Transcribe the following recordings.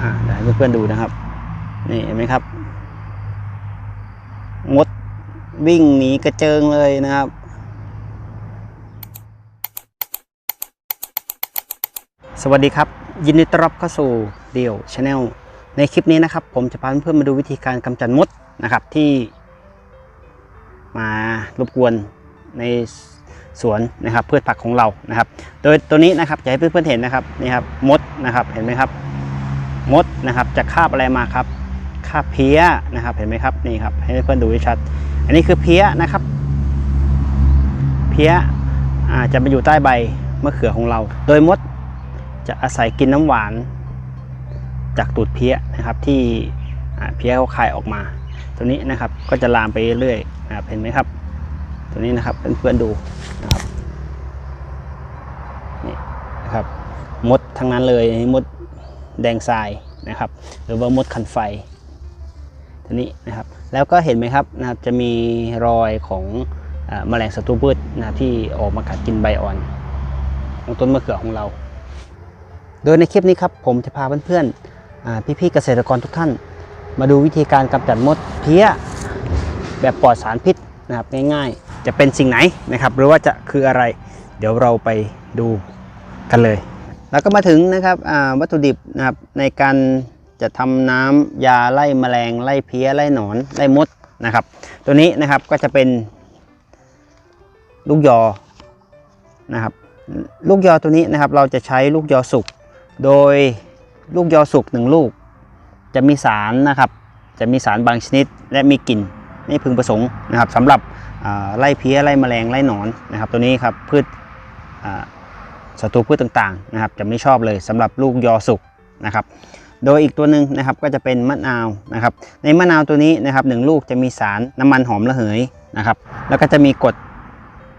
ให้เพื่อนๆดูนะครับ นี่เห็นไหมครับมดวิ่งหนีกระเจิงเลยนะครับสวัสดีครับ ยินดีต้อนรับเข้าสู่เดี่ยวชาแนลในคลิปนี้นะครับ ผมจะพาเพื่อนๆมาดูวิธีการกำจัดมดนะครับที่ มารบกวนในสวนนะครับพืชผักของเรานะครับ โดยตัวนี้นะครับจะให้เพื่อนๆเห็นนะครับนี่ครับมดนะครับเห็นไหมครับ มดนะครับจะคาบอะไรมาครับคาบเพี้ยนะครับเห็นไหมครับนี่ครับให้เพื่อนดูให้ชัด อันนี้คือเพี้ยนะครับ เพี้ยจะมาอยู่ใต้ใบมะเขือของเรา โดยมดจะอาศัยกินน้ำหวาน จากตูดเพี้ยนะครับที่เพี้ยเขาคายออกมา ตัวนี้นะครับก็จะลามไปเรื่อยๆนะครับเห็นไหมครับ ตัวนี้นะครับเพื่อนๆดูนะครับนี่นะครับมดทั้งนั้นเลยมด แดงทรายนะครับหรือว่ามดคันไฟตัวนี้นะครับแล้วก็เห็นไหมครับนะครับจะมีรอยของออแมลงศัตรูพืชนะที่ออกมากัดกินใบอ่อน ของต้นมะเขือของเรา โดยในคลิปนี้ครับผมจะพาเพื่อนๆพี่ๆเกษตรกรทุกท่าน มาดูวิธีการกำจัดมดเพี้ยแบบปลอดสารพิษนะครับง่ายๆ จะเป็นสิ่งไหนนะครับ หรือว่าจะคืออะไร เดี๋ยวเราไปดูกันเลย แล้วก็มาถึงนะครับวัตถุดิบนะครับในการจะทำน้ำยาไล่แมลงไล่เพี้ยไล่หนอนไล่มดนะครับ ตัวนี้นะครับก็จะเป็นลูกยอนะครับ ลูกยอตัวนี้นะครับ เราจะใช้ลูกยอสุกโดยลูกยอสุกหนึ่งลูก จะมีสารนะครับ จะมีสารบางชนิด และมีกลิ่นไม่พึงประสงค์นะครับสำหรับไล่เพี้ยไล่แมลงไล่หนอนนะครับ ตัวนี้ครับพืชอ่า ศัตรูพืชต่างๆนะครับจะไม่ชอบเลยสำหรับลูกยอสุกนะครับโดยอีกตัวหนึ่งนะครับก็จะเป็นมะนาวนะครับในมะนาวตัวนี้นะครับหนึ่งลูกจะมีสารน้ำมันหอมระเหยนะครับแล้วก็จะมีกรด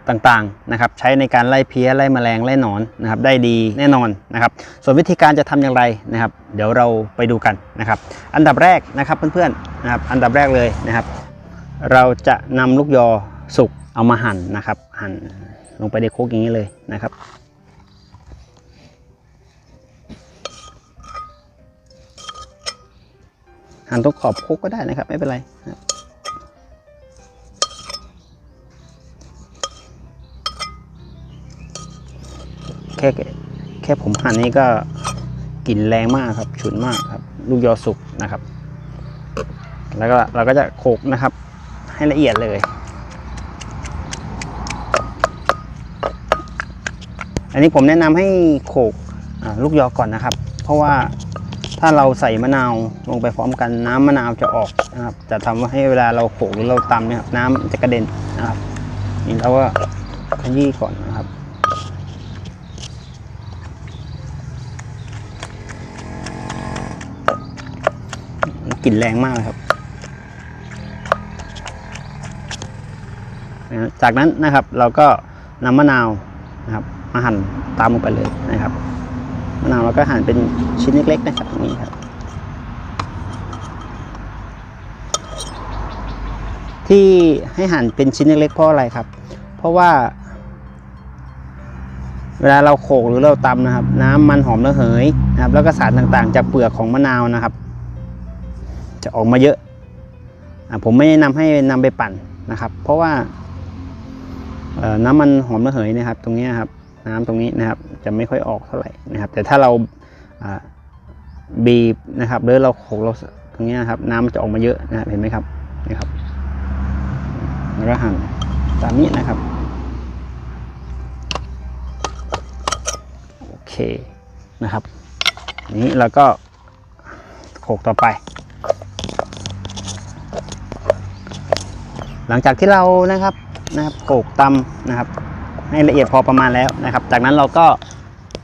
ต่างๆนะครับใช้ในการไล่เพี้ยไล่แมลงไล่หนอนนะครับได้ดีแน่นอนนะครับส่วนวิธีการจะทำอย่างไรนะครับเดี๋ยวเราไปดูกันนะครับอันดับแรกนะครับเพื่อนๆนะครับอันดับแรกเลยนะครับ เราจะนำลูกยอสุกเอามาหั่นนะครับหั่นลงไปในโคกอย่างนี้เลยนะครับ หั่นตรงขอบโคกก็ได้นะครับ ไม่เป็นไรแค่แค่ผมหั่นนี่ก็กลิ่นแรงมากครับฉุนมากครับ ลูกยอสุกนะครับ แล้วก็เราก็จะโขกนะครับ ให้ละเอียดเลยอันนี้ผมแนะนำให้โขกลูกยอก่อนนะครับ เพราะว่า ถ้าเราใส่มะนาวลงไปพร้อมกันน้ำมะนาวจะออกนะครับ จะทำให้เวลาเราโขลกหรือเราตำเนี่ยครับน้ำจะกระเด็นนะครับนี่เราก็ขยี้ก่อนนะครับกลิ่นแรงมากเลยครับ จากนั้นนะครับเราก็นำมะนาวนะครับมาหั่นตามลงไปเลยนะครับ มะนาวเราก็หั่นเป็นชิ้นเล็กๆนะครับอย่างนี้ครับ ที่ให้หั่นเป็นชิ้นเล็กๆเพราะอะไรครับ เพราะว่า เวลาเราโขลกหรือเราตำนะครับ น้ำมันหอมระเหยนะครับ แล้วก็สารต่างๆ จากเปลือกของมะนาวนะครับ จะออกมาเยอะอะผมไม่แนะนำให้นำไปปั่นนะครับ เพราะว่าน้ำมันหอมระเหยนะครับ ตรงนี้ครับ น้ำตรงนี้นะครับ จะไม่ค่อยออกเท่าไหร่นะครับ แต่ถ้าเราบีบนะครับหรือเราโขกเราตรงนี้นะครับ น้ำมันจะออกมาเยอะนะครับเห็นไหมครับนี่ครับแล้วก็หั่นตามนี้นะครับโอเคนะครับนี้เราก็โขกต่อไป หลังจากที่เรานะครับนะครับโขกตำนะครับ ให้ละเอียดพอประมาณแล้วนะครับ จากนั้นเราก็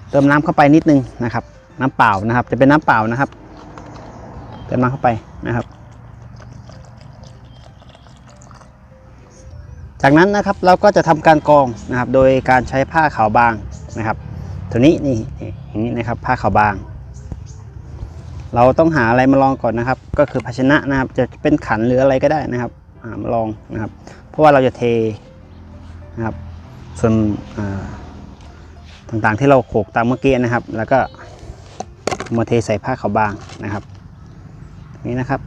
เติมน้ำเข้าไปนิดนึงนะครับ น้ำเปล่านะครับ จะเป็นน้ำเปล่านะครับ เติมน้ำเข้าไปนะครับ จากนั้นนะครับเราก็จะทำการกรองนะครับ โดยการใช้ผ้าขาวบางนะครับตัวนี้นี่อย่างนี้นะครับ ผ้าขาวบาง เราต้องหาอะไรมาลองก่อนนะครับ ก็คือภาชนะนะครับ จะเป็นขันหรืออะไรก็ได้นะครับมาลองนะครับ เพราะว่าเราจะเทนะครับ ส่วนต่างๆที่เราโขกตามเมื่อกี้นะครับ แล้วก็มาเทใส่ผ้าขาวบางนะครับนี่นะครับ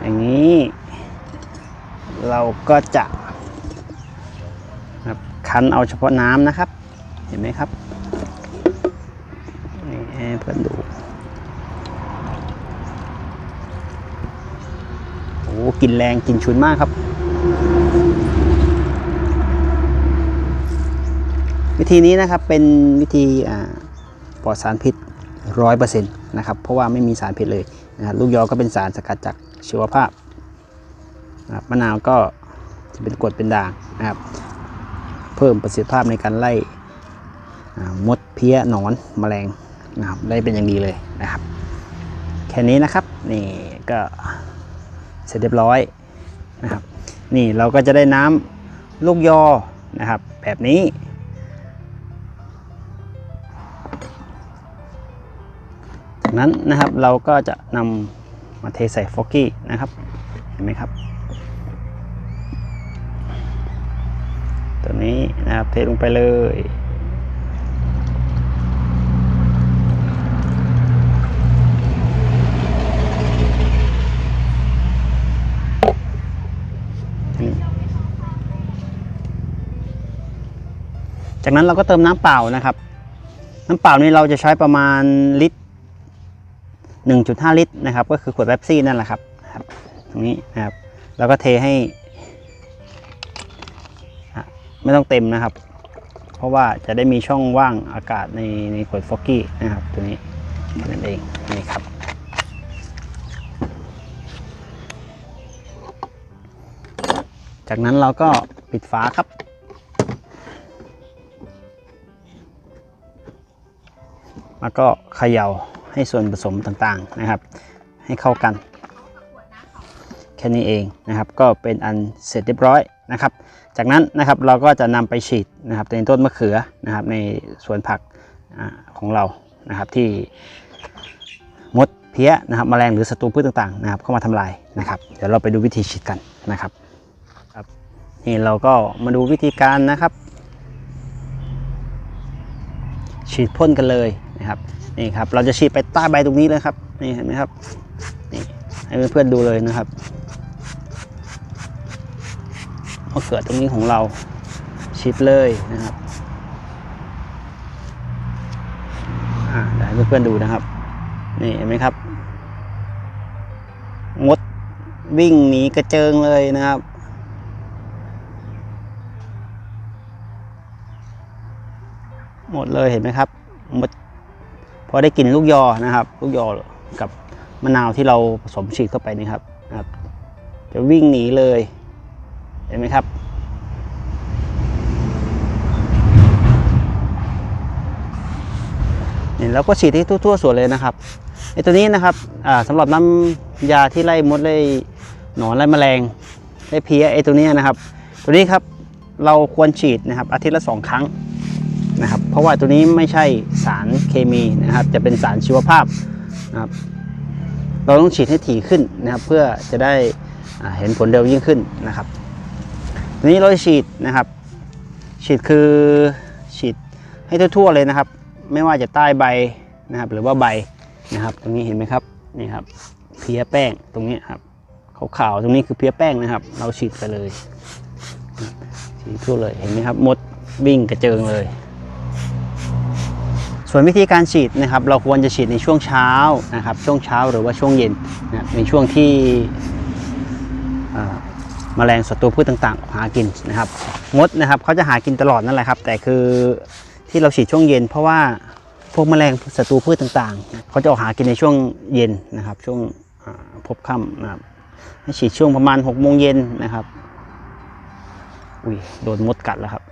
อย่างนี้เราก็จะคั้นเอาเฉพาะน้ำนะครับ เห็นไหมครับนี่เพื่อนดู โอ้ กลิ่นแรงกลิ่นฉุนมากครับ วิธีนี้นะครับเป็นวิธีปลอดสารพิษร้อยเปอร์เซ็นต์นะครับเพราะว่าไม่มีสารพิษเลยนะครับลูกยอก็เป็นสารสกัดจากชีวภาพนะมะนาวก็จะเป็นกรดเป็นด่างนะครับเพิ่มประสิทธิภาพในการไล่มดเพี้ยหนอนแมลงนะครับได้เป็นอย่างดีเลยนะครับ แค่นี้นะครับ นี่ก็ เสร็จเรียบร้อยนะครับ นี่เราก็จะได้น้ำลูกยอนะครับ แบบนี้ จากนั้นนะครับเราก็จะนำมาเทใส่ฟอกกี้นะครับ เห็นไหมครับ ตัวนี้นะครับเทลงไปเลย จากนั้นเราก็เติมน้ำเปล่านะครับ น้ำเปล่านี่เราจะใช้ประมาณลิตร 1.5 ลิตรนะครับ ก็คือขวดแป๊บซี่นั่นแหละครับครับ ตรงนี้นะครับ แล้วก็เทให้ ไม่ต้องเต็มนะครับ เพราะว่าจะได้มีช่องว่างอากาศในในขวดฟอกกี้นะครับ ตัวนี้นั้นเองนี่ครับจากนั้นเราก็ปิดฝาครับ แล้วก็เขย่าให้ส่วนผสมต่างๆนะครับ ให้เข้ากัน แค่นี้เองนะครับก็เป็นอันเสร็จเรียบร้อยนะครับ จากนั้นนะครับเราก็จะนำไปฉีดนะครับในต้นมะเขือนะครับในสวนผักอาของเรานะครับที่มดเพี้ยนะครับแมลงหรือศัตรูพืชต่างๆนะครับเข้ามาทำลายนะครับ เดี๋ยวเราไปดูวิธีฉีดกันนะครับครับนี่เราก็มาดูวิธีการนะครับ ฉีดพ่นกันเลย นะครับนี่ครับเราจะฉีดไปใต้ใบตรงนี้เลยครับนี่เห็นไหมครับนี่ให้เพื่อนๆดูเลยนะครับมะเขือตรงนี้ของเราฉีดเลยนะครับอ่าเดี๋ยวให้เพื่อนๆดูนะครับ นี่เห็นไหมครับมดวิ่งหนีกระเจิงเลยนะครับหมดเลยเห็นไหมครับหมด พอได้กลิ่นลูกยอนะครับ ลูกยอกับมะนาวที่เราผสมฉีดเข้าไปนี่ครับนะครับ จะวิ่งหนีเลยเห็นไหมครับ เนี่ยเราก็ฉีดที่ทั่วๆสวนเลยนะครับไอตัวนี้นะครับอ่าสำหรับน้ำยาที่ไล่มดไล่หนอนไล่แมลงไล่เพี้ยไอตัวนี้นะครับ ตัวนี้ครับเราควรฉีดนะครับอาทิตย์ละสองครั้ง นะครับ เพราะว่าตัวนี้ไม่ใช่สารเคมีนะครับ จะเป็นสารชีวภาพนะครับ เราต้องฉีดให้ถี่ขึ้นนะครับ เพื่อจะได้เห็นผลเร็วยิ่งขึ้นนะครับทีนี้เราฉีดนะครับ ฉีดคือฉีดให้ทั่วๆเลยนะครับ ไม่ว่าจะใต้ใบนะครับ หรือว่าใบนะครับ ตรงนี้เห็นไหมครับนี่ครับเพี้ยแป้งตรงนี้ครับขาวๆตรงนี้คือเพี้ยแป้งนะครับ เราฉีดไปเลยฉีดทั่วเลยเห็นไหมครับมดวิ่งกระเจิงเลย ส่วนวิธีการฉีดนะครับ เราควรจะฉีดในช่วงเช้านะครับ ช่วงเช้าหรือว่าช่วงเย็นนะในช่วงที่อ่าแมลงศัตรูพืชต่างๆ หากินนะครับมดนะครับเขาจะหากินตลอดนั่นแหละครับ แต่คือที่เราฉีดช่วงเย็น เพราะว่าพวกแมลงศัตรูพืชต่างๆเขาจะออกหากินในช่วงเย็นนะครับ ช่วงพบค่ำนะครับฉีดช่วงประมาณ6โมงเย็นนะครับอุ้ยโดนมดกัดแล้วครับ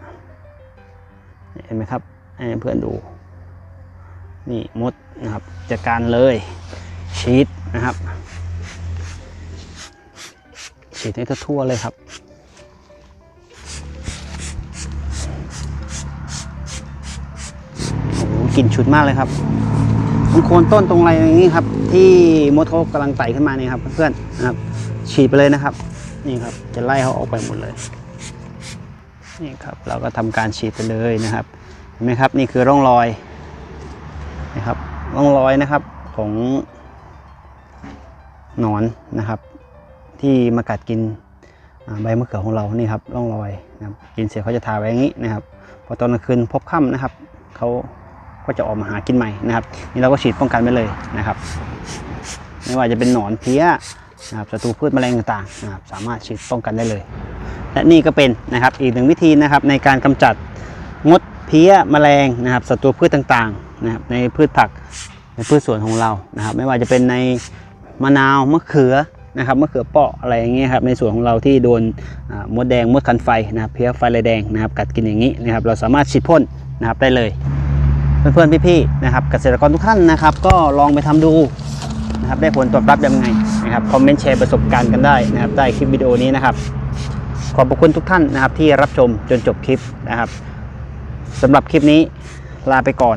เห็นไหมครับให้เพื่อนดู นี่มดนะครับจัดการเลยฉีดนะครับฉีดให้ทั่วๆเลยครับ โอ้กลิ่นฉุนมากเลยครับตรงโคนต้นตรงอะไรอย่างนี้ครับ ที่มดเขากำลังไต่ขึ้นมาเนี่ยครับเพื่อนๆนะครับ ฉีดไปเลยนะครับ นี่ครับจะไล่เขาออกไปหมดเลย นี่ครับเราก็ทำการฉีดไปเลยนะครับ เห็นไหมครับนี่คือร่องรอย นะครับร่องรอยนะครับของหนอนนะครับ ที่มากัดกินใบมะเขือของเรานี่ครับร่องรอยนะครับกินเสร็จเขาจะทาไว้อย่างนี้นะครับพอตอนกลางคืนพบค่ำนะครับเขาก็จะออกมาหากินใหม่นะครับนี่เราก็ฉีดป้องกันไปเลยนะครับ ไม่ว่าจะเป็นหนอนเพี้ยนะครับศัตรูพืชแมลงต่างๆนะครับสามารถฉีดป้องกันได้เลย และนี่ก็เป็นนะครับอีกหนึ่งวิธีนะครับในการกำจัดมดเพี้ยแมลงนะครับศัตรูพืชต่างๆ นะครับในพืชผักในพืชสวนของเรานะครับ ไม่ว่าจะเป็นในมะนาวมะเขือนะครับมะเขือเปาะอะไรอย่างเงี้ยครับในส่วนของเราที่โดนมดแดงมดคันไฟนะครับเพลี้ยไฟลายแดงนะครับกัดกินอย่างนี้นะครับเราสามารถฉีดพ่นนะครับได้เลยเพื่อนๆพี่ๆนะครับเกษตรกรทุกท่านนะครับ ก็ลองไปทำดูนะครับได้ผลตอบรับยังไงนะครับคอมเมนต์แชร์ประสบการณ์กันได้นะครับใต้คลิปวิดีโอนี้นะครับขอบคุณทุกท่านนะครับที่รับชมจนจบคลิปนะครับสำหรับคลิปนี้ลาไปก่อน